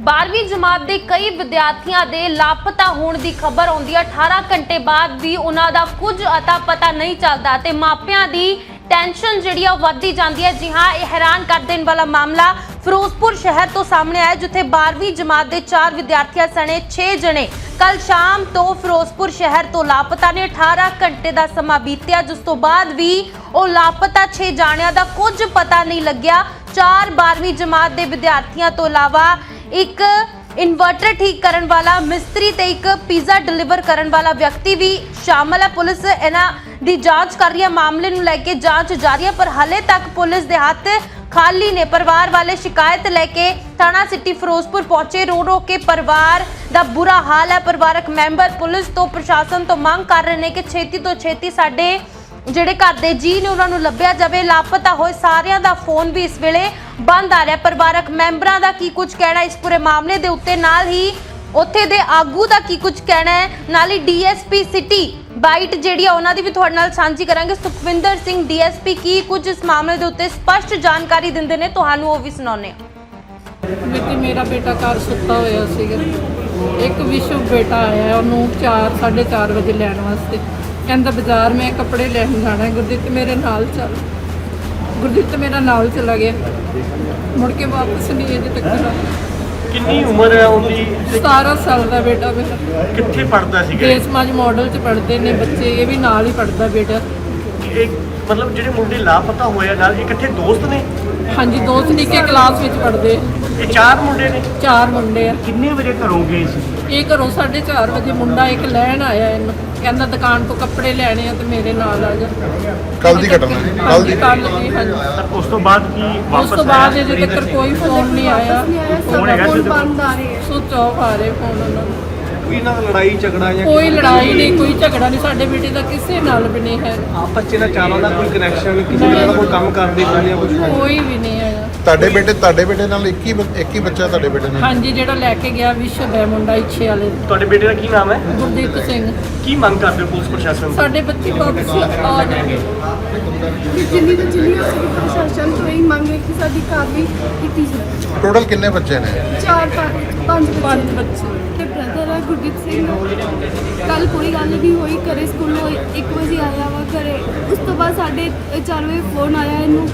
12ਵੀਂ ਜਮਾਤ ਦੇ ਕਈ ਵਿਦਿਆਰਥੀਆਂ ਦੇ ਲਾਪਤਾ ਹੋਣ ਦੀ ਖਬਰ ਆਉਂਦੀ ਹੈ 18 ਘੰਟੇ ਬਾਅਦ ਵੀ ਉਹਨਾਂ ਦਾ ਕੁਝ ਅਤਾ ਪਤਾ ਨਹੀਂ ਚੱਲਦਾ ਤੇ ਮਾਪਿਆਂ ਦੀ ਟੈਨਸ਼ਨ ਜਿਹੜੀ ਆ ਉਹ ਵੱਧਦੀ ਜਾਂਦੀ ਹੈ ਜੀ ਹਾਂ, ਇਹ ਹੈਰਾਨ ਕਰ ਦੇਣ ਵਾਲਾ ਮਾਮਲਾ ਫਿਰੋਜ਼ਪੁਰ ਸ਼ਹਿਰ ਤੋਂ ਸਾਹਮਣੇ ਆਇਆ, ਜਿੱਥੇ 12ਵੀਂ ਜਮਾਤ ਦੇ 4 ਵਿਦਿਆਰਥੀਆਂ ਸਣੇ 6 ਜਣੇ ਕੱਲ ਸ਼ਾਮ ਤੋਂ ਫਿਰੋਜ਼ਪੁਰ ਸ਼ਹਿਰ ਤੋਂ ਲਾਪਤਾ ਨੇ। 18 ਘੰਟੇ ਦਾ ਸਮਾਂ ਬੀਤਿਆ, ਜਿਸ ਤੋਂ ਬਾਅਦ ਵੀ ਉਹ ਲਾਪਤਾ 6 ਜਾਣਿਆਂ ਦਾ ਕੁਝ ਪਤਾ ਨਹੀਂ ਲੱਗਿਆ। 4 12ਵੀਂ ਜਮਾਤ ਦੇ ਵਿਦਿਆਰਥੀਆਂ ਤੋਂ ਇਲਾਵਾ ਇੱਕ ਇਨਵਰਟਰ ਠੀਕ ਕਰਨ ਵਾਲਾ, ਮਿਸਤਰੀ ਤੇ ਇੱਕ ਪੀਜ਼ਾ ਡਿਲੀਵਰ ਕਰਨ ਵਾਲਾ ਵਿਅਕਤੀ ਵੀ ਸ਼ਾਮਲ ਹੈ। ਪੁਲਿਸ ਇਹਨਾਂ ਦੀ ਜਾਂਚ ਕਰ ਰਹੀ ਹੈ। ਮਾਮਲੇ ਨੂੰ ਲੈ ਕੇ ਜਾਂਚ ਜਾਰੀ ਹੈ, ਪਰ ਹਾਲੇ ਤੱਕ ਪੁਲਿਸ ਦੇ ਹੱਥ ਖਾਲੀ ਨੇ। ਪਰਿਵਾਰ ਵਾਲੇ ਸ਼ਿਕਾਇਤ ਲੈ ਕੇ ਥਾਣਾ ਸਿਟੀ ਫਿਰੋਜ਼ਪੁਰ ਪਹੁੰਚੇ। ਰੋ ਰੋ ਕੇ ਪਰਿਵਾਰ ਦਾ ਬੁਰਾ ਹਾਲ ਹੈ। ਪਰਿਵਾਰਕ ਮੈਂਬਰ ਪੁਲਿਸ ਤੋਂ, ਪ੍ਰਸ਼ਾਸਨ ਤੋਂ ਮੰਗ ਕਰ ਰਹੇ ਨੇ ਕਿ ਛੇਤੀ ਤੋਂ ਛੇਤੀ ਸਾਡੇ ਜਿਹੜੇ ਘਰ ਦੇ ਜੀ ਨੇ ਉਹਨਾਂ ਨੂੰ ਲੱਭਿਆ ਜਾਵੇ, ਲਾਪਤਾ ਹੋਏ ਸਾਰਿਆਂ ਦਾ ਫੋਨ ਵੀ ਇਸ ਵੇਲੇ ਬੰਦ ਆ ਰਿਹਾ। ਪਰਿਵਾਰਕ ਮੈਂਬਰਾਂ ਦਾ ਕੀ ਕੁਝ ਕਹਿਣਾ ਇਸ ਪੂਰੇ ਮਾਮਲੇ ਦੇ ਉੱਤੇ? ਨਾਲ ਹੀ ਉੱਥੇ ਦੇ ਆਗੂ ਦਾ ਕੀ ਕੁਝ ਕਹਿਣਾ ਹੈ? ਨਾਲ ਹੀ ਡੀਐਸਪੀ ਸਿਟੀ ਬਾਈਟ ਜਿਹੜੀ ਆ, ਉਹਨਾਂ ਦੀ ਵੀ ਤੁਹਾਡੇ ਨਾਲ ਸਾਂਝੀ ਕਰਾਂਗੇ। ਸੁਖਵਿੰਦਰ ਸਿੰਘ, ਡੀਐਸਪੀ ਕੀ ਕੁਝ ਇਸ ਮਾਮਲੇ ਦੇ ਉੱਤੇ ਸਪਸ਼ਟ ਜਾਣਕਾਰੀ ਦਿੰਦੇ ਨੇ? ਤੁਹਾਨੂੰ ਉਹ ਵੀ ਸੁਣਾਉਂਦੇ ਮਿੱਤੀ ਮੇਰਾ ਬੇਟਾ ਘਰ ਸੁੱਤਾ ਹੋਇਆ ਸੀਗਾ। ਇੱਕ ਵਿਸ਼ਵ ਬੇਟਾ ਆਇਆ, ਉਹਨੂੰ 4 4:30 ਵਜੇ ਲੈਣ ਵਾਸਤੇ। ਕਹਿੰਦਾ ਬਾਜ਼ਾਰ ਮੈਂ ਕੱਪੜੇ ਲੈਣ ਜਾਣਾ ਹੈ। ਗੁਰਦੀਪ ਮੇਰੇ ਨਾਲ ਚੱਲ। ਗੁਰਦੀਪ ਮੇਰਾ ਨਾਲ ਚਲਾ ਗਿਆ। ਮੁੜ ਕੇ ਵਾਪਸ ਨਹੀਂ ਅਜੇ ਤੱਕ ਆਇਆ। ਕਿੰਨੀ ਉਮਰ ਹੈ ਉਹਦੀ? ਤੇ 17 ਸਾਲ ਦਾ ਬੇਟਾ ਮੇਰਾ। ਕਿੱਥੇ ਪੜਦਾ ਸੀਗਾ ਦੇਸ ਮਾਜ ਮਾਡਲ ਚ ਪੜ੍ਹਦੇ ਨੇ ਬੱਚੇ ਇਹ ਵੀ ਨਾਲ ਹੀ ਪੜ੍ਹਦਾ ਬੇਟਾ। ਇਹ ਮਤਲਬ ਜਿਹੜੇ ਮੁੰਡੇ ਲਾਪਤਾ ਹੋਏ ਆ ਨਾਲ ਇਹ ਇਕੱਠੇ ਦੋਸਤ ਨੇ? ਹਾਂਜੀ ਦੋਸਤ ਨਿੱਕੇ ਕਲਾਸ ਵਿੱਚ ਪੜ੍ਹਦੇ। ਇਹ ਚਾਰ ਮੁੰਡੇ ਨੇ? ਚਾਰ ਮੁੰਡੇ ਆ। ਕਿੰਨੇ ਵਜੇ ਘਰੋਂ ਗਏ ਸੀ? ਇਹ ਘਰੋਂ 4:30 ਵਜੇ ਮੁੰਡਾ ਇੱਕ ਲੈਣ ਆਇਆ ਇਹਨੂੰ। ਕਹਿੰਦਾ ਦੁਕਾਨ ਤੋਂ ਕੱਪੜੇ ਲੈਣੇ ਆ ਤੇ ਮੇਰੇ ਨਾਲ ਆ ਜਾ। ਕੱਲ ਦੀ ਘਟਨਾ ਹੈ ਕੱਲ ਦੀ ਕੱਲ ਦੀ ਹਾਂਜੀ। ਤਾਂ ਉਸ ਤੋਂ ਬਾਅਦ ਕੀ ਉਸ ਵਾਪਸ ਤੋਂ ਬਾਅਦ ਅਜੇ ਤੱਕ ਕੋਈ ਫੋਨ ਨਹੀਂ ਆਇਆ। ਫੋਨ ਹੈਗਾ ਸੀ ਉਹਦੇ ਕੋਲ? ਸੁੱਚ ਆਫ ਆ। ਰਹੇ ਫੋਨ ਉਹਨਾਂ ਨੂੰ ਕੋਈ ਇਹਨਾਂ ਦਾ ਲੜਾਈ ਝਗੜਾ ਜਾਂ ਕੋਈ ਲੜਾਈ ਨਹੀਂ ਕੋਈ ਝਗੜਾ ਨਹੀਂ। ਸਾਡੇ ਬੇਟੇ ਦਾ ਕਿਸੇ ਨਾਲ ਵੀ ਨਹੀਂ ਹੈ। ਆਪਸ ਚ ਇਹਨਾਂ ਚਾਰਾਂ ਦਾ ਕੋਈ ਕਨੈਕਸ਼ਨ ਕਿਸੇ ਦਾ ਕੋਈ ਕੰਮ ਕਰਦੇ ਹੋਣ ਜਾਂ ਕੁਝ ਕੋਈ ਵੀ ਨਹੀਂ ਆਇਆ ਤੁਹਾਡੇ ਬੇਟੇ ਤੁਹਾਡੇ ਬੇਟੇ ਨਾਲ ਇੱਕ ਹੀ ਬ- ਇੱਕ ਹੀ ਬੱਚਾ ਤੁਹਾਡੇ ਬੇਟੇ ਨਾਲ? ਹਾਂਜੀ ਜਿਹੜਾ ਲੈ ਕੇ ਗਿਆ ਵਿਸ਼ਵ ਹੈ ਮੁੰਡਾ ਇੱਛੇ ਵਾਲੇ। ਤੁਹਾਡੇ ਬੇਟੇ ਦਾ ਕੀ ਨਾਮ ਹੈ? ਗੁਰਦੀਪ ਸਿੰਘ। ਕੀ ਮੰਗ ਕਰਦੇ ਹੋ ਪੁਲਿਸ ਪ੍ਰਸ਼ਾਸਨ ਤੋਂ? ਸਾਡੇ ਬੱਚੇ ਵਾਪਸ ਆ ਜਾਣਗੇ। ਕਿ ਜਿੰਨੀ ਤੋਂ ਜਿੰਨੀ ਹੋ ਸਕੇ ਪ੍ਰਸ਼ਾਸਨ ਤੋਂ ਇਹ ਮੰਗ ਹੈ ਕਿ ਸਾਡੀ ਕਾਰਵਾਈ ਕੀਤੀ ਜਾਵੇ। ਟੋਟਲ ਕਿੰਨੇ ਬੱਚੇ ਨੇ? ਚਾਰ ਪੰਜ ਪੰਜ ਪੰਜ ਬੱਚੇ। ਬੱਚੇ ਤੇ ਬ੍ਰਦਰ ਹੈ ਗੁਰਦੀਪ ਸਿੰਘ। ਕੱਲ ਕੋਈ ਗੱਲ ਨਹੀਂ ਹੋਈ ਘਰੇ ਸਕੂਲੋਂ 1 ਵਜੇ ਆਇਆ ਵਾ ਘਰੇ। ਉਸ ਤੋਂ ਬਾਅਦ ਸਾਡੇ 4 ਵਜੇ ਫੋਨ ਆਇਆ ਇਹਨੂੰ।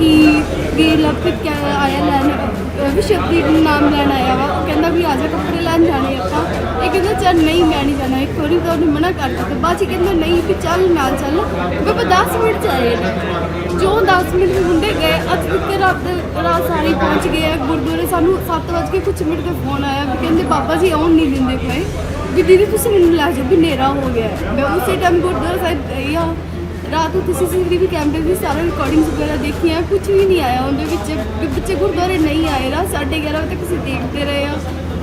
ਕਿ ਵੀ ਲਵਪ੍ਰੀਤ ਕਹਿ ਆਇਆ ਲੈਣ, ਅਹ ਵਿਸ਼ਵਦੀਪ ਨੂੰ ਨਾਮ ਲੈਣ ਆਇਆ ਵਾ। ਉਹ ਕਹਿੰਦਾ ਵੀ ਆ ਜਾ ਕੱਪੜੇ ਲੈਣ ਜਾਣੇ ਆਪਾਂ। ਇਹ ਕਹਿੰਦਾ, ਚੱਲ ਨਹੀਂ, ਮੈਂ ਨਹੀਂ ਜਾਣਾ। ਇੱਕ ਵਾਰੀ ਤਾਂ ਉਹਨੇ ਮਨਾ ਕਰ ਦਿੱਤਾ। ਬਾਅਦ ਚ ਕਹਿੰਦਾ, ਨਹੀਂ, ਵੀ ਚੱਲ, ਨਾਲ ਚੱਲ। ਬਾਬਾ 10 ਮਿੰਟ ਚ ਆਏ ਨੇ। ਜੋ 10 ਮਿੰਟ ਦੇ ਮੁੰਡੇ ਗਏ, ਅੱਜ ਤੱਕ ਰਾਤ ਰਾਤ ਸਾਰੇ ਪਹੁੰਚ ਗਏ ਆ। ਗੁਰਦੁਆਰੇ ਸਾਨੂੰ 7 ਵਜੇ ਕੇ ਕੁਝ ਮਿੰਟ ਤੇ ਫੋਨ ਆਇਆ ਵੀ ਕਹਿੰਦੇ, ਬਾਬਾ ਜੀ, ਆਉਣ ਨਹੀਂ ਦਿੰਦੇ ਪਏ। ਵੀ ਦੀਦੀ, ਤੁਸੀਂ ਮੈਨੂੰ ਲੈ ਜਾਓ, ਵੀ ਹਨੇਰਾ ਹੋ ਗਿਆ ਹੈ। ਮੈਂ ਉਸੇ ਟਾਈਮ ਗੁਰਦੁਆਰਾ ਸਾਹਿਬ ਗਈ ਆ ਰਾਤ ਨੂੰ ਸੀਸੀਟੀਵੀ ਕੈਮਰੇ ਦੀ ਸਾਰਾ ਰਿਕਾਰਡਿੰਗਸ ਵਗੈਰਾ ਦੇਖੀਆਂ ਕੁਝ ਵੀ ਨਹੀਂ ਆਇਆ ਉਹਦੇ ਵਿੱਚ। ਵੀ ਬੱਚੇ ਗੁਰਦੁਆਰੇ ਨਹੀਂ ਆਏ ਰਾਤ 11:30 ਵਜੇ ਤੱਕ ਅਸੀਂ ਦੇਖਦੇ ਰਹੇ ਆ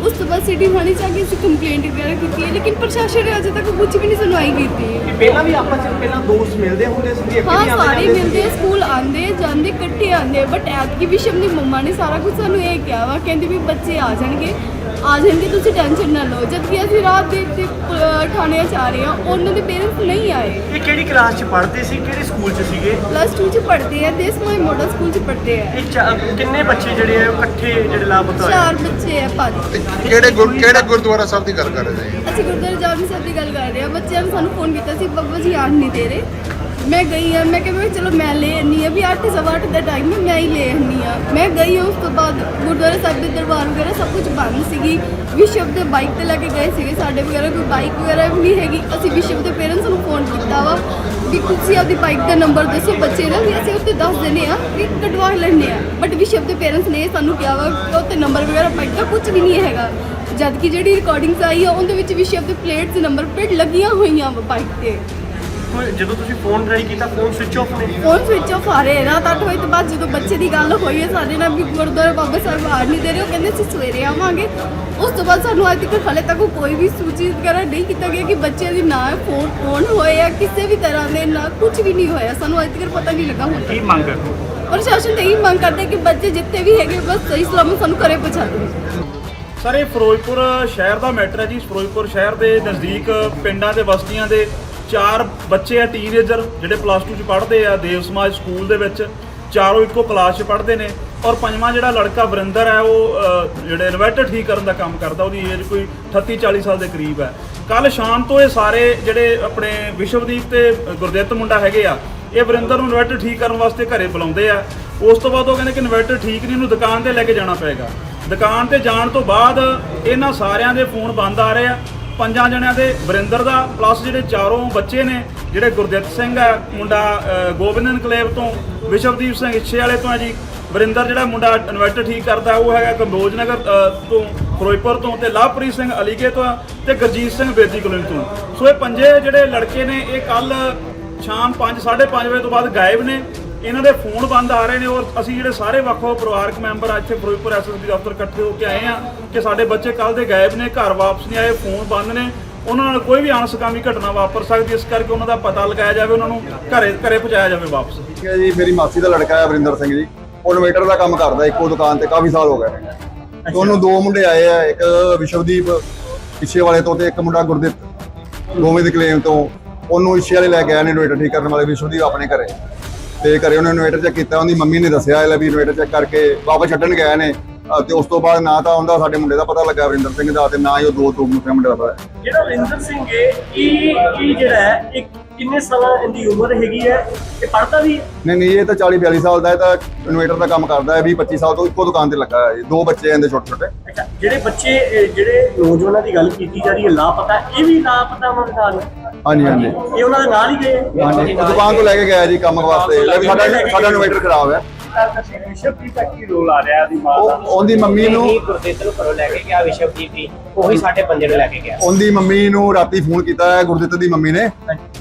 ਉਸ ਤੋਂ ਬਾਅਦ ਸਿਟੀ ਥਾਣੇ ਆ ਕੇ ਅਸੀਂ ਕੰਪਲੇਂਟ ਵਗੈਰਾ ਕੀਤੀ ਹੈ ਲੇਕਿਨ ਪ੍ਰਸ਼ਾਸਨ ਨੇ ਅਜੇ ਤੱਕ ਕੁਝ ਵੀ ਨਹੀਂ ਸੁਣਵਾਈ ਕੀਤੀ ਹੈ। ਪਹਿਲਾਂ ਵੀ ਆਪਸ ਚ ਪਹਿਲਾਂ ਦੋਸਤ ਮਿਲਦੇ ਹੁੰਦੇ ਸੀ ਹਾਂ ਸਾਰੇ ਮਿਲਦੇ ਸਕੂਲ ਆਉਂਦੇ ਜਾਂਦੇ ਇਕੱਠੇ ਆਉਂਦੇ ਬਟ ਐਤਕੀ ਵਿਸ਼ਵ ਦੀ ਮੰਮਾ ਨੇ ਸਾਰਾ ਕੁਝ ਸਾਨੂੰ ਇਹ ਕਿਹਾ ਵਾ ਕਹਿੰਦੀ ਵੀ ਬੱਚੇ ਆ ਜਾਣਗੇ। ਆ ਜਾਣਗੇ ਤੁਸੀਂ ਟੈਨਸ਼ਨ ਨਾ ਲਓ। ਜਦ ਕਿ ਅਸੀਂ ਰਾਤ ਦੇ ਤੇ ਥਾਣੇ ਚ ਆ ਰਹੇ ਆ ਉਹਨਾਂ ਦੇ ਪੇਰੈਂਟਸ ਨਹੀਂ ਆਏ। ਇਹ ਕਿਹੜੀ ਕਲਾਸ 'ਚ ਪੜ੍ਹਦੇ ਸੀ ਕਿਹੜੇ ਸਕੂਲ 'ਚ ਸੀਗੇ? ਪਲੱਸ 2 ਚ ਪੜ੍ਹਦੇ ਆ ਦੇਸਮਾਈ ਮਾਡਲ ਸਕੂਲ ਚ ਪੜ੍ਹਦੇ ਆ। ਇਹ ਚਾ- ਕਿੰਨੇ ਬੱਚੇ ਜਿਹੜੇ ਆ ਉਹ ਇਕੱਠੇ ਜਿਹੜੇ ਲਾਪਤਾ ਹੋਏ? ਚਾਰ ਬੱਚੇ ਆ ਪੰਜ। ਤੇ ਕਿਹੜੇ ਗੁਰ ਕਿਹੜੇ ਗੁਰਦੁਆਰਾ ਸਾਹਿਬ ਦੀ ਗੱਲ ਕਰ ਰਹੇ ਅਸੀਂ ਗੁਰਦੁਆਰਾ ਜਾਬੀ ਸਾਹਿਬ ਦੀ ਗੱਲ ਕਰ ਰਹੇ ਆ ਬੱਚਿਆਂ ਨੇ ਸਾਨੂੰ ਫੋਨ ਕੀਤਾ ਸੀ ਬੱਬਾ ਜੀ ਆਣ ਨਹੀਂ ਦੇ ਰਹੇ। ਮੈਂ ਗਈ ਆ ਮੈਂ ਕਿਹਾ ਮੈਂ ਚਲੋ ਮੈਂ ਲੈ ਆਨੀ ਆ ਵੀ 8 ਸਵਾ ਅੱਠ ਦਾ ਟਾਈਮ ਹੈ ਮੈਂ ਹੀ ਲੈ ਆਨੀ ਆ ਮੈਂ ਗਈ ਆ, ਉਸ ਤੋਂ ਬਾਅਦ ਗੁਰਦੁਆਰਾ ਸਾਹਿਬ ਦੇ ਦਰਬਾਰ ਵਗੈਰਾ ਸਭ ਕੁਝ ਬੰਦ ਸੀਗੀ। ਵਿਸ਼ਵ ਦੇ ਬਾਈਕ ਤੇ ਲੈ ਕੇ ਗਏ ਸੀਗੇ ਸਾਡੇ ਵਗੈਰਾ ਕੋਈ ਬਾਈਕ ਵਗੈਰਾ ਵੀ ਨਹੀਂ ਹੈਗੀ। ਅਸੀਂ ਵਿਸ਼ਵ ਦੇ ਪੇਰੈਂਟਸ ਨੂੰ ਫੋਨ ਕੀਤਾ ਵਾ ਵੀ ਤੁਸੀਂ ਆਪਦੀ ਬਾਈਕ ਦਾ ਨੰਬਰ ਦੱਸੋ ਬੱਚੇ ਦਾ ਵੀ ਅਸੀਂ ਉੱਤੇ ਦੱਸ ਦਿੰਦੇ ਆ ਵੀ ਕਢਵਾ ਲੈਣੇ ਆ ਬਟ ਵਿਸ਼ਵ ਦੇ ਪੇਰੈਂਟਸ ਨੇ ਸਾਨੂੰ ਕਿਹਾ ਵਾ ਕਿ ਉੱਤੇ ਨੰਬਰ ਵਗੈਰਾ ਬਾਈਕ ਦਾ ਕੁਝ ਵੀ ਨਹੀਂ ਹੈਗਾ। ਜਦ ਕਿ ਜਿਹੜੀ ਰਿਕਾਰਡਿੰਗਸ ਆਈ ਆ ਉਹਦੇ ਵਿੱਚ ਵਿਸ਼ਵ ਦੇ ਪਲੇਟਸ ਨੰਬਰ ਪਲੇਟ ਲੱਗੀਆਂ ਹੋਈਆਂ ਵਾ ਬਾਈਕ ਤੇ। ਕੋਈ- ਜਦੋਂ ਤੁਸੀਂ ਫੋਨ ਟਰਾਈ ਕੀਤਾ ਫੋਨ ਸਵਿਚ ਆਫ ਨੇ? ਫੋਨ ਸਵਿਚ ਆਫ ਆ ਰਹੇ ਰਾਤ 8 ਵਜੇ ਤੋਂ ਬਾਅਦ ਜਦੋਂ ਬੱਚੇ ਦੀ ਗੱਲ ਹੋਈ ਹੈ ਸਾਡੇ ਨਾਲ ਵੀ ਗੁਰਦੁਆਰਾ ਬਾਬਾ ਸਾਹਿਬ ਆ ਨਹੀਂ ਦੇ ਰਹੇ ਉਹ ਕਹਿੰਦੇ ਅਸੀਂ ਸਵੇਰੇ ਆਵਾਂਗੇ। ਉਸ ਤੋਂ ਬਾਅਦ ਸਾਨੂੰ ਅੱਜ ਤੱਕ ਹਾਲੇ ਤੱਕ ਕੋਈ ਵੀ ਸੂਚਿਤ ਵਗੈਰਾ ਨਹੀਂ ਕੀਤਾ ਗਿਆ ਕਿ ਬੱਚੇ ਦੀ ਨਾ ਫੋਨ ਫੋਨ ਹੋਏ ਆ ਕਿਸੇ ਵੀ ਤਰ੍ਹਾਂ ਦੇ ਨਾ ਕੁਝ ਵੀ ਨਹੀਂ ਹੋਇਆ। ਸਾਨੂੰ ਅੱਜ ਤੱਕ ਪਤਾ ਨਹੀਂ ਲੱਗਾ ਹੁਣ ਕੀ ਮੰਗ ਕਰਦੇ ਪ੍ਰਸ਼ਾਸਨ ਤੇ ਇਹੀ ਮੰਗ ਕਰਦੇ ਕਿ ਬੱਚੇ ਜਿੱਥੇ ਵੀ ਹੈਗੇ ਬਸ ਸਹੀ ਸਲਾਮਤ ਸਾਨੂੰ ਘਰੇ ਪਹੁੰਚਾ ਦਿਓ। ਸਰ ਇਹ ਫਿਰੋਜ਼ਪੁਰ ਸ਼ਹਿਰ ਦਾ ਮੈਟਰ ਹੈ ਜੀ। ਫਿਰੋਜ਼ਪੁਰ ਸ਼ਹਿਰ ਦੇ ਨਜ਼ਦੀਕ ਪਿੰਡਾਂ ਦੇ ਬਸਤੀਆਂ ਦੇ ਚਾਰ ਬੱਚੇ ਆ ਟੀਨੇਜਰ ਜਿਹੜੇ ਪਲੱਸ 2 ਚ ਪੜ੍ਹਦੇ ਆ, ਦੇਵ ਸਮਾਜ ਸਕੂਲ ਦੇ ਵਿੱਚ, ਚਾਰੋਂ ਇੱਕੋ ਕਲਾਸ 'ਚ ਪੜ੍ਹਦੇ ਨੇ ਔਰ ਪੰਜਵਾਂ ਜਿਹੜਾ ਲੜਕਾ ਵਰਿੰਦਰ ਹੈ, ਉਹ ਜਿਹੜੇ ਇਨਵਰਟਰ ਠੀਕ ਕਰਨ ਦਾ ਕੰਮ ਕਰਦਾ, ਉਹਦੀ ਏਜ ਕੋਈ 38 40 ਸਾਲ ਦੇ ਕਰੀਬ ਹੈ। ਕੱਲ ਸ਼ਾਮ ਤੋਂ ਇਹ ਸਾਰੇ ਜਿਹੜੇ ਆਪਣੇ ਵਿਸ਼ਵਦੀਪ ਤੇ ਗੁਰਦਿੱਤ ਮੁੰਡਾ ਹੈਗੇ ਆ, ਇਹ ਵਰਿੰਦਰ ਨੂੰ ਇਨਵਰਟਰ ਠੀਕ ਕਰਨ ਵਾਸਤੇ ਘਰੇ ਬੁਲਾਉਂਦੇ ਆ। ਉਸ ਤੋਂ ਬਾਅਦ ਉਹ ਕਹਿੰਦੇ ਕਿ ਇਨਵਰਟਰ ਠੀਕ ਨਹੀਂ ਇਹਨੂੰ ਦੁਕਾਨ ਤੇ ਲੈ ਕੇ ਜਾਣਾ ਪਏਗਾ। ਦੁਕਾਨ ਤੇ ਜਾਣ ਤੋਂ ਬਾਅਦ ਇਹਨਾਂ ਸਾਰਿਆਂ ਦੇ ਫੋਨ ਬੰਦ ਆ ਰਹੇ ਆ। ਪੰਜਾਂ ਜਣਿਆਂ ਦੇ ਵਰਿੰਦਰ ਦਾ ਪਲੱਸ ਜਿਹੜੇ ਚਾਰੋਂ ਬੱਚੇ ਨੇ, ਜਿਹੜੇ ਗੁਰਦਿੱਤ ਸਿੰਘ ਹੈ, ਮੁੰਡਾ ਗੋਬਿੰਦ ਇਨਕਲੇਵ ਤੋਂ, ਵਿਸ਼ਵਦੀਪ ਸਿੰਘ ਇੱਛੇ ਵਾਲੇ ਤੋਂ ਹੈ ਜੀ। ਵਰਿੰਦਰ ਜਿਹੜਾ ਮੁੰਡਾ ਇਨਵਰਟਰ ਠੀਕ ਕਰਦਾ, ਉਹ ਹੈਗਾ ਕੰਬੋਜ ਨਗਰ ਤੋਂ, ਫਿਰੋਜ਼ਪੁਰ ਤੋਂ ਤੇ ਲਵਪ੍ਰੀਤ ਸਿੰਘ ਅਲੀਗੇ ਤੋਂ ਆ ਤੇ ਗੁਰਜੀਤ ਸਿੰਘ ਬੇਦੀ ਕਲੋਨੀ ਤੋਂ। ਸੋ ਇਹ ਪੰਜੇ ਜਿਹੜੇ ਲੜਕੇ ਨੇ, ਇਹ ਕੱਲ ਸ਼ਾਮ 5 5:30 ਵਜੇ ਤੋਂ ਬਾਅਦ ਗਾਇਬ ਨੇ। ਇਹਨਾਂ ਦੇ ਫੋਨ ਬੰਦ ਆ ਰਹੇ ਨੇ ਔਰ ਅਸੀਂ ਜਿਹੜੇ ਸਾਰੇ ਵੱਖੋ ਪਰਿਵਾਰਕ ਮੈਂਬਰ ਆ ਇੱਥੇ ਫਿਰੋਜ਼ਪੁਰ ਐਸਐਸਪੀ ਦਫ਼ਤਰ ਇਕੱਠੇ ਹੋ ਕੇ ਆਏ ਆ ਕਿ ਸਾਡੇ ਬੱਚੇ ਕੱਲ ਦੇ ਗਾਇਬ ਨੇ, ਘਰ ਵਾਪਸ ਨਹੀਂ ਆਏ, ਫੋਨ ਬੰਦ ਨੇ। ਉਹਨਾਂ ਨਾਲ ਕੋਈ ਵੀ ਅਣਸਕਾਮੀ ਘਟਨਾ ਵਾਪਰ ਸਕਦੀ ਇਸ ਕਰਕੇ ਉਹਨਾਂ ਦਾ ਪਤਾ ਲਗਾਇਆ ਜਾਵੇ, ਉਹਨਾਂ ਨੂੰ ਘਰੇ ਘਰੇ ਪਹੁੰਚਾਇਆ ਜਾਵੇ ਵਾਪਸ। ਠੀਕ ਹੈ ਜੀ, ਮੇਰੀ ਮਾਸੀ ਦਾ ਲੜਕਾ ਹੈ ਵਰਿੰਦਰ ਸਿੰਘ ਜੀ। ਉਹ ਇਨਵੇਟਰ ਦਾ ਕੰਮ ਕਰਦਾ, ਇੱਕੋ ਦੁਕਾਨ ਤੇ ਕਾਫੀ ਸਾਲ ਹੋ ਗਏ ਨੇ। ਤੇ ਦੋ ਮੁੰਡੇ ਆਏ ਆ, ਇੱਕ ਵਿਸ਼ਵਦੀਪ ਪਿੱਛੇ ਵਾਲੇ ਤੋਂ ਤੇ ਇੱਕ ਮੁੰਡਾ ਗੁਰਦਿੱਤ ਗੋਵਿੰਦ ਕਲੇਮ ਤੋਂ। ਉਹਨੂੰ ਇਸ਼ੇ ਵਾਲੇ ਲੈ ਕੇ ਆਏ ਨੇ ਇਨਵੇਟਰ ਠੀਕ ਕਰਨ ਵਾਲੇ, ਵਿਸ਼ਵਦੀਪ ਆਪਣੇ ਘਰੇ। ਤੇ ਘਰੇ ਉਹਨੇ ਇਨਵੇਟਰ ਚੈੱਕ ਕੀਤਾ ਉਹਦੀ ਮੰਮੀ ਨੇ ਦੱਸਿਆ ਇਹ ਲੈ ਵੀ ਇਨਵੇਟਰ ਚੈੱਕ ਕਰਕੇ ਵਾਪਸ ਛੱਡਣ ਗਏ ਨੇ ਅਹ ਤੇ ਉਸ ਤੋਂ ਬਾਅਦ ਨਾ ਤਾਂ ਉਹਦਾ ਸਾਡੇ ਮੁੰਡੇ ਦਾ ਪਤਾ ਲੱਗਾ ਵਰਿੰਦਰ ਸਿੰਘ ਦਾ ਤੇ ਨਾ ਹੀ ਉਹ ਦੋ ਦੋ ਮੁੰਡੇ ਦਾ ਪਤਾ ਜਿਹੜਾ ਰਿੰਦਰ ਸਿੰਘ ਹੈ ਇਹ ਇਹ ਜਿਹੜਾ ਹੈ ਇਹ ਕਿੰਨੇ ਸਾਲਾਂ ਦੀ ਉਮਰ ਹੈਗੀ ਹੈ ਇਹ ਪੜਦਾ ਵੀ ਹੈ? ਨਹੀਂ ਨਹੀਂ ਇਹ ਤਾਂ 40 42 ਸਾਲ ਦਾ ਹੈ ਤਾਂ ਇਨਵੇਟਰ ਦਾ ਕੰਮ ਕਰਦਾ ਹੈ 20 25 ਸਾਲ ਤੋਂ ਇੱਕੋ ਦੁਕਾਨ ਤੇ ਲੱਗਾ ਹੈ। ਦੋ ਬੱਚੇ ਇਹਦੇ ਛੋਟੇ ਛੋਟੇ ਅੱਛਾ ਜਿਹੜੇ ਬੱਚੇ ਜਿਹੜੇ ਨੌਜਵਾਨਾਂ ਦੀ ਗੱਲ ਕੀਤੀ ਜਾ ਰਹੀ ਹੈ ਲਾਪਤਾ ਇਹ ਵੀ ਲਾਪਤਾ ਹੈ? ਹਾਂਜੀ ਹਾਂਜੀ। ਇਹ ਉਹਨਾਂ ਦੇ ਨਾਲ ਹੀ ਗਏ? ਹਾਂਜੀ ਦੁਕਾਨ ਤੋਂ ਲੈ ਕੇ ਗਿਆ ਜੀ ਕੰਮ ਵਾਸਤੇ। ਲੈ ਵੀ ਸਾਡਾ ਸਾਡਾ ਇਨਵੇਟਰ ਖਰਾਬ ਹੈ। ਵਿਸ਼ਵਦੀਪ ਦਾ ਕੀ ਰੋਲ ਆ ਰਿਹਾ ਦੀ ਮਾਂ ਉਹ ਉਹਦੀ ਮੰਮੀ ਨੂੰ ਗੁਰਦੇਵ ਨੂੰ ਘਰੋਂ ਲੈ ਕੇ ਗਿਆ ਵਿਸ਼ਵਦੀਪ ਦੀ। ਉਹੀ ਸਾਡੇ ਬੰਦੇ ਨੂੰ ਲੈ ਕੇ ਗਿਆ। ਉਹਦੀ ਮੰਮੀ ਨੂੰ ਰਾਤੀ ਫੋਨ ਕੀਤਾ ਹੈ ਗੁਰਦਿੱਤ ਦੀ ਮੰਮੀ ਨੇ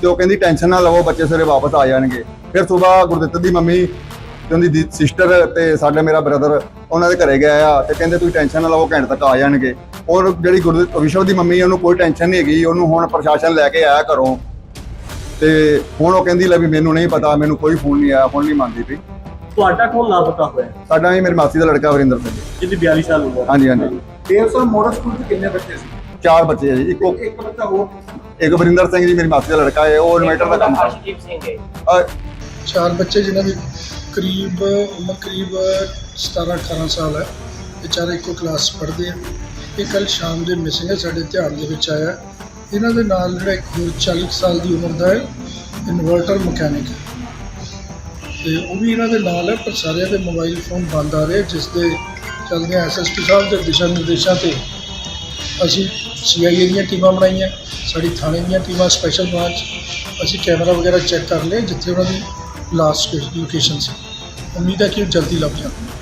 ਤੇ ਉਹ ਕਹਿੰਦੀ ਟੈਨਸ਼ਨ ਨਾ ਲਵੋ ਬੱਚੇ ਸਵੇਰੇ ਵਾਪਸ ਆ ਜਾਣਗੇ। ਫਿਰ ਸਵੇਰ ਗੁਰਦਿੱਤ ਦੀ ਮੰਮੀ ਤੇ ਉਹਦੀ ਸਿਸਟਰ ਤੇ ਸਾਡੇ ਮੇਰਾ ਬ੍ਰਦਰ ਉਹਨਾਂ ਦੇ ਘਰੇ ਗਏ ਆ ਤੇ ਕਹਿੰਦੇ ਤੁਸੀਂ ਟੈਨਸ਼ਨ ਨਾ ਲਵੋ ਘੰਟੇ ਤੱਕ ਆ ਜਾਣਗੇ। ਔਰ ਜਿਹੜੀ ਗੁਰਦਿੱਤ ਵਿਸ਼ਵ ਦੀ ਮੰਮੀ ਉਹਨੂੰ ਕੋਈ ਟੈਨਸ਼ਨ ਨਹੀਂ ਹੈਗੀ ਉਹਨੂੰ ਹੁਣ ਪ੍ਰਸ਼ਾਸਨ ਲੈ ਕੇ ਆਇਆ ਘਰੋਂ। ਤੇ ਹੁਣ ਉਹ ਕਹਿੰਦੀ ਲੈ ਵੀ ਮੈਨੂੰ ਨਹੀਂ ਪਤਾ ਮੈਨੂੰ ਕੋਈ ਫੋਨ ਨਹੀਂ ਆਇਆ ਹੁਣ ਨਹੀਂ ਮੰਨਦੀ ਪਈ। ਤੁਹਾਡਾ ਕੌਣ ਲਾਪਤਾ ਹੋਇਆ? ਸਾਡਾ ਵੀ ਮੇਰੀ ਮਾਸੀ ਦਾ ਲੜਕਾ ਵਰਿੰਦਰ ਸਿੰਘ। ਜਿਹਦੀ 42 ਸਾਲ ਉਮਰ। ਹਾਂਜੀ ਹਾਂਜੀ। 150 ਮੋਡਲ ਸਕੂਲ ਚ ਕਿੰਨੇ ਬੱਚੇ ਸੀ? ਚਾਰ ਬੱਚੇ ਆ ਜੀ ਇੱਕੋ ਇੱਕ ਬੱਚਾ ਹੋਰ ਇੱਕ ਵਰਿੰਦਰ ਸਿੰਘ ਜੀ ਮੇਰੀ ਮਾਸੀ ਦਾ ਲੜਕਾ ਹੈ ਉਹ ਇਨਵੇਟਰ ਦਾ ਕੰਮ ਕਰਦਾ। ਹੈ। ਚਾਰ ਬੱਚੇ ਜਿਨ੍ਹਾਂ ਦੀ ਕਰੀਬ ਉਮਰ ਕਰੀਬ 17 18 ਸਾਲ ਹੈ। ਇਹ ਚਾਰੇ ਇੱਕੋ ਕਲਾਸ ਪੜ੍ਹਦੇ ਆ। ਇਹ ਕੱਲ ਸ਼ਾਮ ਦੇ ਮਿਸਿੰਗ ਹੈ, ਸਾਡੇ ਧਿਆਨ ਦੇ ਵਿੱਚ ਆਇਆ ਇਹਨਾਂ ਦੇ ਨਾਲ ਜਿਹੜਾ ਇੱਕ ਹੋਰ 40 ਕੁ ਸਾਲ ਦੀ ਉਮਰ ਦਾ ਹੈ, ਇਨਵਰਟਰ ਮਕੈਨਿਕ ਤੇ ਉਹ ਵੀ ਇਹਨਾਂ ਦੇ ਨਾਲ ਹੈ, ਪਰ ਸਾਰਿਆਂ ਦੇ ਮੋਬਾਈਲ ਫੋਨ ਬੰਦ ਆ ਰਹੇ ਜਿਸ ਦੇ ਚੱਲਦਿਆਂ ਐਸਐਸਪੀ ਸਾਹਿਬ ਦੇ ਦਿਸ਼ਾ ਨਿਰਦੇਸ਼ਾਂ ਤੇ ਅਸੀਂ ਸੀਆਈਏ ਦੀਆਂ ਟੀਮਾਂ ਬਣਾਈਆਂ, ਸਾਡੀ ਥਾਣੇ ਦੀਆਂ ਟੀਮਾਂ ਸਪੈਸ਼ਲ ਬ੍ਰਾਂਚ ਅਸੀਂ ਕੈਮਰਾ ਵਗੈਰਾ ਚੈੱਕ ਕਰ ਲਏ, ਜਿੱਥੇ ਉਹਨਾਂ ਦੀ ਲਾਸਟ ਲੋਕੇਸ਼ਨ ਸੀ। ਉਮੀਦ ਹੈ ਕਿ ਉਹ ਜਲਦੀ ਲੱਭ ਜਾਣ।